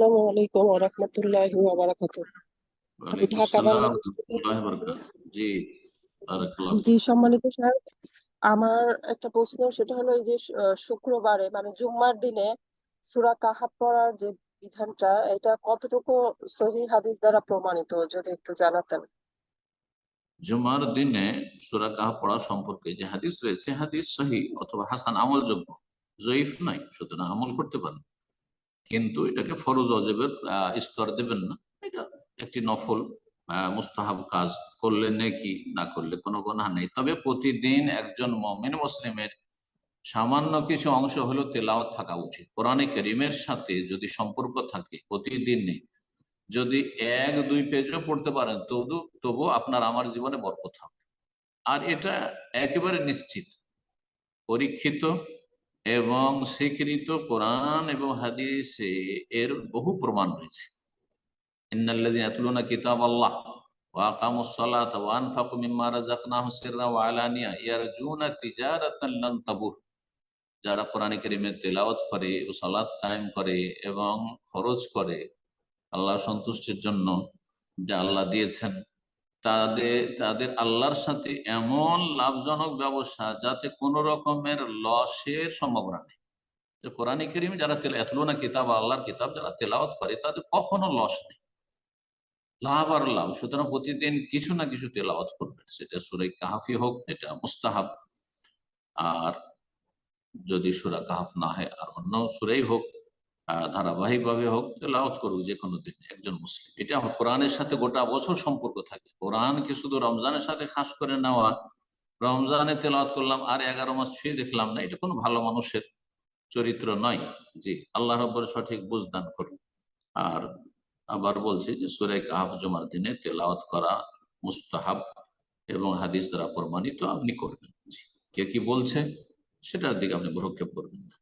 আসসালামু আলাইকুম ওয়া রাহমাতুল্লাহি ওয়া বারাকাতুহু। আমি ঢাকা বাংলাদেশ থেকে জি জি সম্মানিত স্যার আমার একটা প্রশ্ন সেটা হলো এই যে শুক্রবারে মানে জুম্মার দিনে সূরা কাহাফ পড়ার যে বিধানটা এটা কতটুকু সহিহ হাদিস দ্বারা প্রমাণিত যদি একটু জানাতেন? জুমার দিনে সূরা কাহাফ পড়া সম্পর্কে যে হাদিস রয়েছে হাদিস সহি অথবা হাসান আমলযোগ্য। জয়ীফ নয় সুতরাং আমল করতে পারেন। কিন্তু এটাকে ফরজ অজেবের স্তর দেবেন না। এটা একটি নফল মুস্তাহাব কাজ। করলে নেকি, না করলে কোনো গুনাহ নেই। তবে প্রতিদিন একজন মমিন মুসলিমের সামান্য কিছু অংশ হলো তেলাওয়াত থাকা উচিত। কোরআনে করিমের সাথে যদি সম্পর্ক থাকে প্রতিদিন নেই যদি এক, দুই পেজও পড়তে পারেন, তবু তবু আপনার আমার জীবনে বরকত হবে। আর এটা একেবারে নিশ্চিত, পরীক্ষিত এবং স্বীকৃত কোরআন এবং হাদিসে এর বহু প্রমাণ রয়েছে। লান তাবুর। যারা কোরআন কারীমের তেলাওয়াত করে ও সালাত কায়েম করে এবং খরচ করে আল্লাহ সন্তুষ্টির জন্য যা আল্লাহ দিয়েছেন তাদের তাদের আল্লাহর সাথে এমন লাভজনক ব্যবসা যাতে কোন রকমের লসের সম্ভাবনা নেই। কোরআন করিম যারা তেল, এতলুনা কিতাব, আল্লাহর কিতাব যারা তেলাওয়াত করে, তাদের কখনো লস নেই। লাভ আর লাভ, সুতরাং প্রতিদিন কিছু না কিছু তেলাওয়াত করবেন। সেটা সুরাই কাহাফি হোক, এটা মুস্তাহাব। আর যদি সুরা কাহাফ না হয়, আর অন্য সুরাই হোক ধারাবাহিক ভাবে হোক তেলাওয়াত করুক, যে কোনো দিন, একজন মুসলিম। এটা কোরআনের সাথে গোটা বছর সম্পর্ক থাকে। কোরআনকে শুধু রমজানের সাথে খাস করে নেওয়া, রমজানে তেলাওয়াত করলাম, আর এগারো মাস ছুঁয়ে দেখলাম না, এটা কোনো ভালো মানুষের চরিত্র নয়। জি, আল্লাহ রব্বর সঠিক বুঝদান করুন। আর আবার বলছি যে সুরাই কাহাফ জমার দিনে তেলাওয়াত করা মুস্তাহাব এবং হাদিস দ্বারা প্রমাণিত আপনি করবেন। কে কি বলছে, সেটার দিকে আপনি ভ্রক্ষেপ করবেন না।